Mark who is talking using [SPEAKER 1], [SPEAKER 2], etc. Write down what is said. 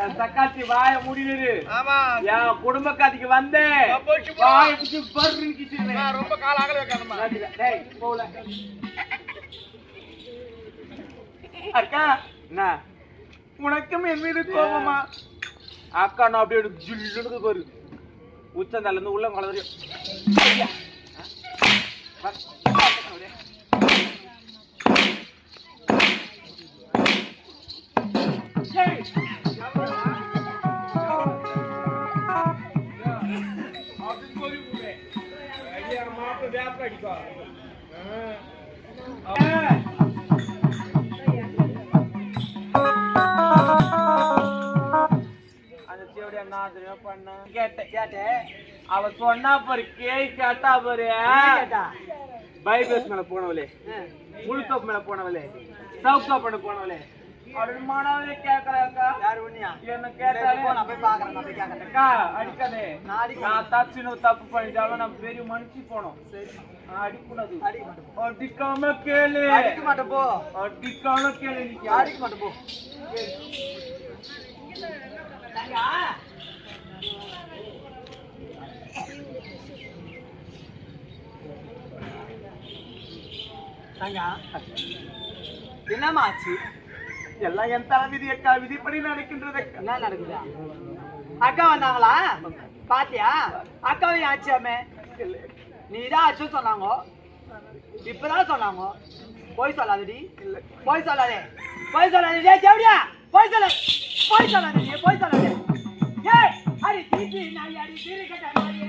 [SPEAKER 1] என் சக்காத்தி வாய முடியுது என் குடும்ப கதைக்கு வந்து
[SPEAKER 2] போச்சு போ.
[SPEAKER 1] வாய பிடிச்சி பர்ன்னு கிச்சிருவேன்.
[SPEAKER 2] நான் ரொம்ப கால.
[SPEAKER 1] அக்கா என்ன? உனக்கும் என் மீது கோபமா? அக்கா நான் அப்படியே ஜில்லுன்னு பாரு உச்சந்தால இருந்து உள்ள கலந்து பண்ண கேட்டேன் கேட்டேன் அவ சொன்னா பாரு கேய் கேட்டா பாரு பைபேஸ் மேல போனவளே. முழுக்கப் மேல போனவளே. சவுக்கா பண்ண போனவளே. அப்படின்னு மாணவரே கேக்குறாக்கா
[SPEAKER 3] யாரு உன்னியா
[SPEAKER 1] என்ன கேட்டாலே
[SPEAKER 3] நான் போய் பாக்குறேன் நான் போய் கேட்கறேன்
[SPEAKER 1] அக்கா அடிக்காதே
[SPEAKER 3] நான் அடிக்க
[SPEAKER 1] நான் தச்சுன்னு தப்பு பண்ணிட்டாலும் நம்ம பெரிய மனுஷி போனோம் நான் அடிக்கூடாது
[SPEAKER 3] அடிக்க மாட்டேன் போ.
[SPEAKER 1] அடிக்காம கேளு
[SPEAKER 3] அடிக்க மாட்டேன் போ
[SPEAKER 1] அடிக்காம கேளு நீ
[SPEAKER 3] அடிக்க மாட்டேன் போ தங்கா என்னம்மா ஆச்சு
[SPEAKER 1] எல்லாம் என் தலை விதி அக்கா விதிப்படி நடக்கின்றது
[SPEAKER 3] என்ன நடக்குது? அக்கா வந்தாங்களா? பாத்தியா? அக்காவையும் ஆச்சாமே நீதான் ஆச்சு சொன்னாங்க. இப்பதான் சொன்னாங்க. போய் சொல்லாதடி. போய் சொல்லாதே. போய் சொல்லாதே. டேய் தேவடியா போய் சொல்ல. போய் சொல்லாதே. போய் சொல்லாதே. ஏய் அடி தீட்டி நாய் அடி தீரி கட்ட நாயே.